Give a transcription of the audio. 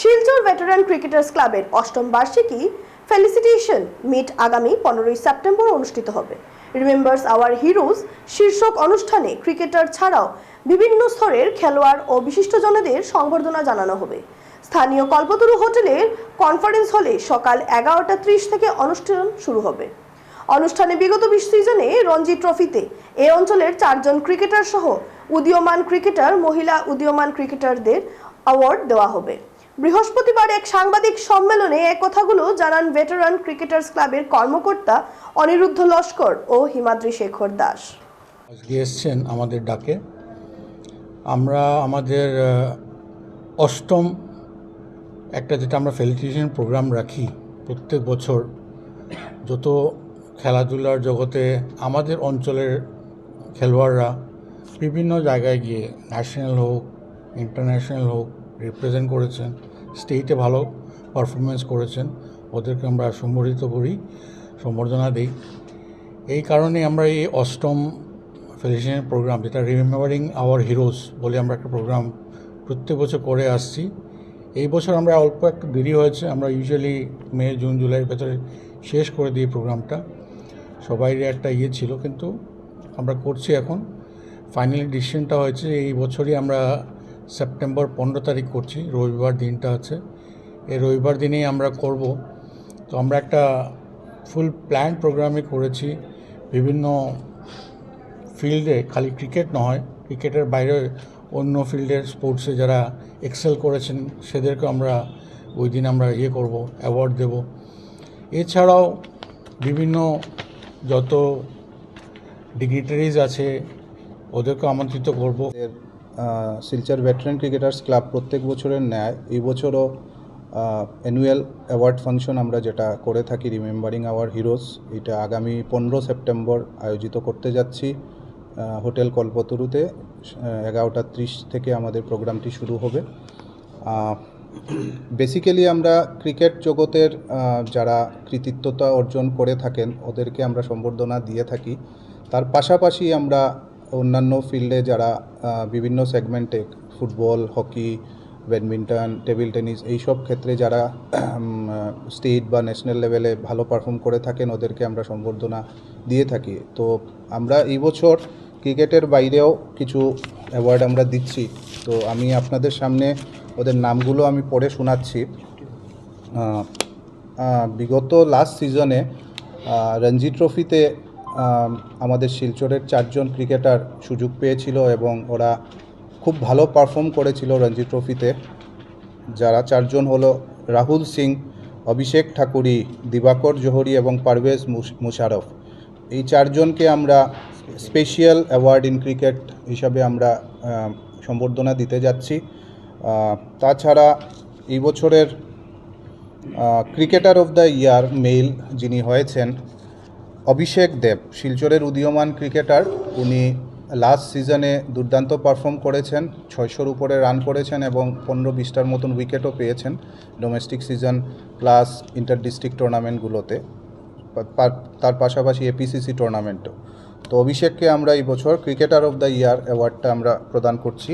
Silchar veteran cricketers ক্লাবের অষ্টম বার্ষিকী ফেলিসিটেশন মিট আগামী পনেরোই সেপ্টেম্বর অনুষ্ঠিত হবে। রিমেম্বার্স আওয়ার হিরোজ শীর্ষক অনুষ্ঠানে ক্রিকেটার ছাড়াও বিভিন্ন স্তরের খেলোয়াড় ও বিশিষ্টজনদের সংবর্ধনা জানানো হবে। স্থানীয় কল্পতরু হোটেলের কনফারেন্স হলে সকাল এগারোটা ত্রিশ থেকে অনুষ্ঠান শুরু হবে। অনুষ্ঠানে বিগত বিশ সিজনে রঞ্জি ট্রফিতে এ অঞ্চলের চারজন ক্রিকেটার সহ উদীয়মান ক্রিকেটার মহিলা উদীয়মান ক্রিকেটারদের অ্যাওয়ার্ড দেওয়া হবে। বৃহস্পতিবার এক সাংবাদিক সম্মেলনে এক কথাগুলো জানান ভেটারান ক্রিকেটার্স ক্লাবের কর্মকর্তা অনিরুদ্ধ লস্কর ও হিমাদ্রি শেখর দাস। আজকে এসছেন আমাদের ডাকে। আমরা আমাদের অষ্টম একটা যেটা আমরা ফেলিটেশন প্রোগ্রাম রাখি প্রত্যেক বছর, যত খেলাধুলার জগতে আমাদের অঞ্চলের খেলোয়াড়রা বিভিন্ন জায়গায় গিয়ে ন্যাশনাল হোক ইন্টারন্যাশনাল হোক রিপ্রেজেন্ট করেছেন স্টেটে ভালো পারফরমেন্স করেছেন, ওদেরকে আমরা সম্বর্ধিত করি, সম্বর্ধনা দিই। এই কারণে আমরা এই অষ্টম ফেলিসিটেশন প্রোগ্রাম যেটা রিমেম্বারিং আওয়ার হিরোজ বলে আমরা একটা প্রোগ্রাম প্রত্যেক বছর করে আসছি। এই বছর আমরা অল্প একটু দেরি হয়েছে, আমরা ইউজুয়ালি মে, জুন, জুলাইয়ের ভেতরে শেষ করে দিই প্রোগ্রামটা সবাইরই একটা ইয়ে ছিল, কিন্তু আমরা করছি এখন। ফাইনালি ডিসিশনটা হয়েছে, এই বছরই আমরা সেপ্টেম্বর পনেরো তারিখ করছি, রবিবার দিনটা আছে। এই রবিবার দিনেই আমরা করব। তো আমরা একটা ফুল প্ল্যান প্রোগ্রামে করেছি, বিভিন্ন ফিল্ডে খালি ক্রিকেট নয় ক্রিকেটের বাইরে অন্য ফিল্ডের স্পোর্টসে যারা এক্সেল করেছেন, সেদেরকে আমরা ওই দিন আমরা ইয়ে করব অ্যাওয়ার্ড দেব। এছাড়াও বিভিন্ন যত ডিগনিটারিজ আছে ওদেরকে আমন্ত্রিত করব। শিলচর ভেটারেন ক্রিকেটার্স ক্লাব প্রত্যেক বছরের ন্যায়, এই বছরও অ্যানুয়াল অ্যাওয়ার্ড ফাংশন আমরা যেটা করে থাকি রিমেম্বারিং আওয়ার হিরোজ এটা আগামী পনেরো সেপ্টেম্বর আয়োজিত করতে যাচ্ছি হোটেল কল্পতরুতে এগারোটা ত্রিশ থেকে আমাদের প্রোগ্রামটি শুরু হবে। বেসিক্যালি আমরা ক্রিকেট জগতের যারা কৃতিত্বতা অর্জন করে থাকেন, ওদেরকে আমরা সম্বর্ধনা দিয়ে থাকি। তার পাশাপাশি আমরা অন্যান্য ফিল্ডে যারা বিভিন্ন সেগমেন্টে, football, hockey, badminton, table tennis, এইসব ক্ষেত্রে যারা স্টেট বা ন্যাশনাল লেভেলে ভালো পারফর্ম করে থাকেন, ওদেরকে আমরা সম্বর্ধনা দিয়ে থাকি। তো আমরা এই বছর ক্রিকেটের বাইরেও কিছু অ্যাওয়ার্ড আমরা দিচ্ছি। তো আমি আপনাদের সামনে ওদের নামগুলো আমি পড়ে শোনাচ্ছি। বিগত লাস্ট সিজনে রঞ্জি ট্রফিতে আমাদের শিলচরের চারজন ক্রিকেটার সুযোগ পেয়েছিল এবং ওরা খুব ভালো পারফর্ম করেছিল রঞ্জি ট্রফিতে। যারা চারজন হলো রাহুল সিং, অভিষেক ঠাকুরি, দিবাকর জোহরি এবং পারভেজ মুশ- মুশারফ। এই চারজনকে আমরা স্পেশিয়াল অ্যাওয়ার্ড ইন ক্রিকেট হিসাবে আমরা সম্বর্ধনা দিতে যাচ্ছি। তাছাড়া এই বছরের cricketer of the year male যিনি হয়েছেন অভিষেক দেব, শিলচরের উদীয়মান ক্রিকেটার। উনি লাস্ট সিজনে দুর্দান্ত পারফর্ম করেছেন, ছয়শোর উপরে রান করেছেন এবং পনেরো বিশটার মতন উইকেটও পেয়েছেন domestic season plus inter district টুর্নামেন্টগুলোতে তার পাশাপাশি এপিসিসি টুর্নামেন্টও তো অভিষেককে আমরা এই বছর ক্রিকেটার অফ দ্য ইয়ার অ্যাওয়ার্ডটা আমরা প্রদান করছি।